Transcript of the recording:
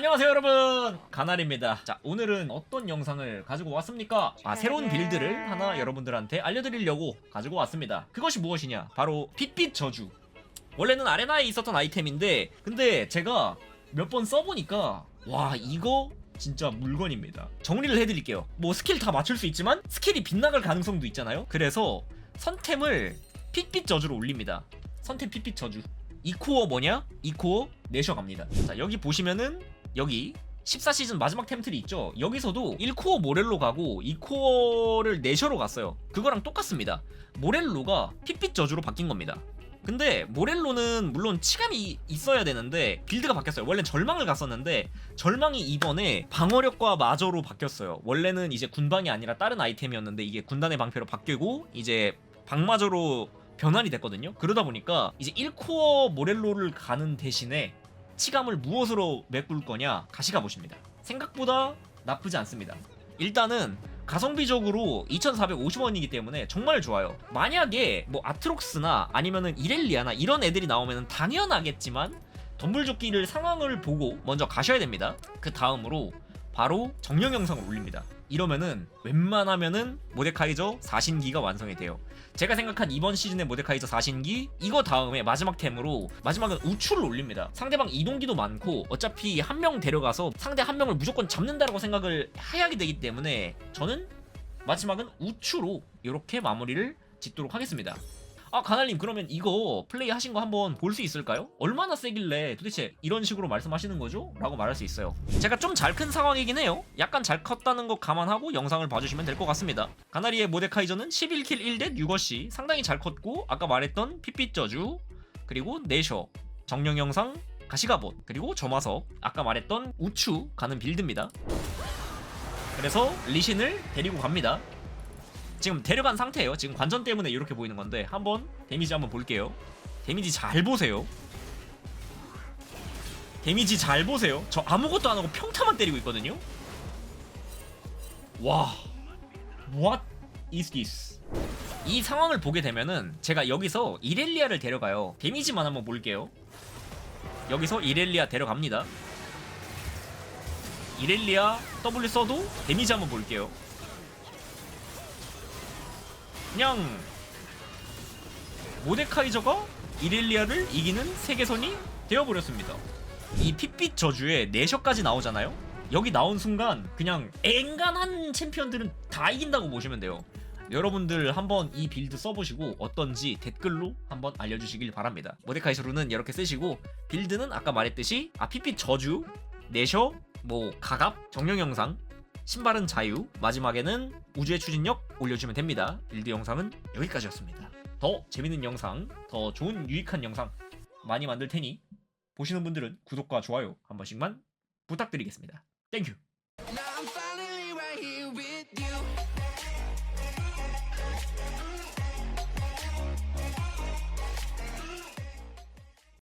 안녕하세요 여러분. 가날입니다. 자 오늘은 어떤 영상을 가지고 왔습니까? 아 새로운 빌드를 하나 여러분들한테 알려드리려고 가지고 왔습니다. 그것이 무엇이냐? 바로 빛빛 저주. 원래는 아레나에 있었던 아이템인데 근데 제가 몇 번 써보니까 와 이거 진짜 물건입니다. 정리를 해드릴게요. 뭐 스킬 다 맞출 수 있지만 스킬이 빗나갈 가능성도 있잖아요. 그래서 선템을 빛빛 저주로 올립니다. 선템 빛빛 저주. 이 코어 뭐냐? 이 코어 내셔 갑니다. 자, 여기 보시면은 여기 14시즌 마지막 템틀이 있죠. 여기서도 1코어 모렐로 가고 2코어를 내셔로 갔어요. 그거랑 똑같습니다. 모렐로가 핏빛 저주로 바뀐 겁니다. 근데 모렐로는 물론 치감이 있어야 되는데 빌드가 바뀌었어요. 원래 절망을 갔었는데 절망이 이번에 방어력과 마저로 바뀌었어요. 원래는 이제 군방이 아니라 다른 아이템이었는데 이게 군단의 방패로 바뀌고 이제 방마저로 변환이 됐거든요. 그러다 보니까 이제 1코어 모렐로를 가는 대신에 치감을 무엇으로 메꿀 거냐 가시가 보십니다. 생각보다 나쁘지 않습니다. 일단은 가성비적으로 2,450원이기 때문에 정말 좋아요. 만약에 뭐 아트록스나 아니면은 이렐리아나 이런 애들이 나오면 당연하겠지만 덤불조끼를 상황을 보고 먼저 가셔야 됩니다. 그 다음으로 바로 정령 영상을 올립니다. 이러면은 웬만하면은 모데카이저 4신기가 완성이 돼요. 제가 생각한 이번 시즌의 모데카이저 4신기 이거 다음에 마지막 템으로 마지막은 우추를 올립니다. 상대방 이동기도 많고 어차피 한 명 데려가서 상대 한 명을 무조건 잡는다라고 생각을 해야 되기 때문에 저는 마지막은 우추로 이렇게 마무리를 짓도록 하겠습니다. 아 가날님 그러면 이거 플레이 하신 거 한번 볼 수 있을까요? 얼마나 세길래 도대체 이런 식으로 말씀하시는 거죠? 라고 말할 수 있어요. 제가 좀 잘 큰 상황이긴 해요. 약간 잘 컸다는 거 감안하고 영상을 봐주시면 될 것 같습니다. 가나리의 모데카이저는 11킬 1대 6어시 상당히 잘 컸고 아까 말했던 핏빛 저주 그리고 네셔 정령 영상 가시가봇 그리고 점화석 아까 말했던 우추 가는 빌드입니다. 그래서 리신을 데리고 갑니다 지금 데려간 상태예요. 지금 관전 때문에 이렇게 보이는 건데 한번 데미지 한번 볼게요. 데미지 잘 보세요. 데미지 잘 보세요. 저 아무것도 안 하고 평타만 때리고 있거든요. 와, what is this? 이 상황을 보게 되면은 제가 여기서 이렐리아를 데려가요. 데미지만 한번 볼게요. 여기서 이렐리아 데려갑니다. 이렐리아 W 써도 데미지 한번 볼게요. 그냥 모데카이저가 이렐리아를 이기는 세계선이 되어버렸습니다. 이 핏빛 저주에 4셔까지 나오잖아요? 여기 나온 순간 그냥 앵간한 챔피언들은 다 이긴다고 보시면 돼요. 여러분들 한번 이 빌드 써보시고 어떤지 댓글로 한번 알려주시길 바랍니다. 모데카이저루는 이렇게 쓰시고 빌드는 아까 말했듯이 아 핏빛 저주, 4셔, 뭐 가갑, 정령 영상 신발은 자유, 마지막에는 우주의 추진력 올려주면 됩니다. 빌드 영상은 여기까지였습니다. 더 재밌는 영상, 더 좋은 유익한 영상 많이 만들 테니 보시는 분들은 구독과 좋아요 한 번씩만 부탁드리겠습니다. 땡큐!